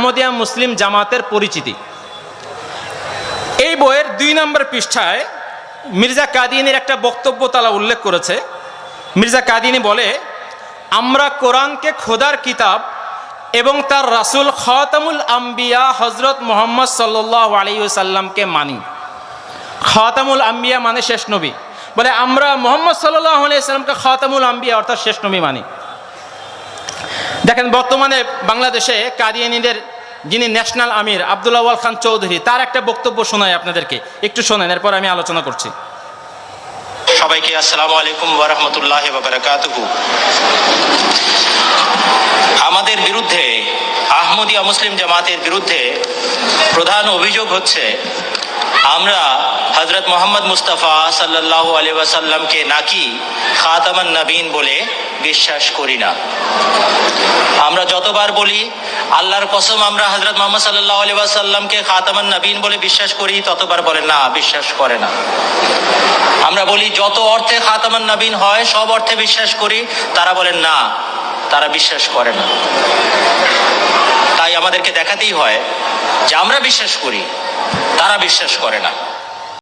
আহমদিয়া মুসলিম জামাতের পরিচিতি। এই বইয়ের দুই নম্বর পৃষ্ঠায় মির্জা কাদিয়ানির একটা বক্তব্য তারা উল্লেখ করেছে। মির্জা কাদিয়ানি বলে, আমরা কোরআনকে খোদার কিতাব এবং তার রাসূল খতামুল আম্বিয়া হজরত মোহাম্মদ সাল্লাহ আলাইসাল্লামকে মানি। খতামুল আম্বিয়া মানে শেষ নবী। বলে, আমরা মোহাম্মদ সাল্লাহ আলাইসাল্লামকে খতামুল আম্বিয়া অর্থাৎ শেষ নবী মানি। দেখেন, বর্তমানে বাংলাদেশে কাদিয়ানিদের যিনি ন্যাশনাল আমির, আবদুল্লাহ ওয়াল খান চৌধুরী, তার একটা বক্তব্য শোনায় আপনাদেরকে। একটু শোনেন, এরপর আমি আলোচনা করছি। সবাইকে আসসালামু আলাইকুম ওরহমতুল্লাহ আমাদের বিরুদ্ধে, আহমদিয়া মুসলিম জামাতের বিরুদ্ধে প্রধান অভিযোগ হচ্ছে, আমরা হজরত মোহাম্মদ মুস্তাফা সাল্লাহ আলি ওয়াসাল্লামকে নাকি খাতামান নবীন বলে বিশ্বাস করি না। আমরা যতবার বলি আল্লাহর কসম, আমরা হজরত মোহাম্মদ সাল্লাহ আলি খাতামান নবীন বলে বিশ্বাস করি, ততবার বলে, না, বিশ্বাস করে না। আমরা বলি, যত অর্থে খাতামান নবীন হয়, সব অর্থে বিশ্বাস করি, তারা বলেন না, তারা বিশ্বাস করে না। তাই আমাদেরকে দেখাতেই হয় যে আমরা বিশ্বাস করি, তারা বিশ্বাস করে না।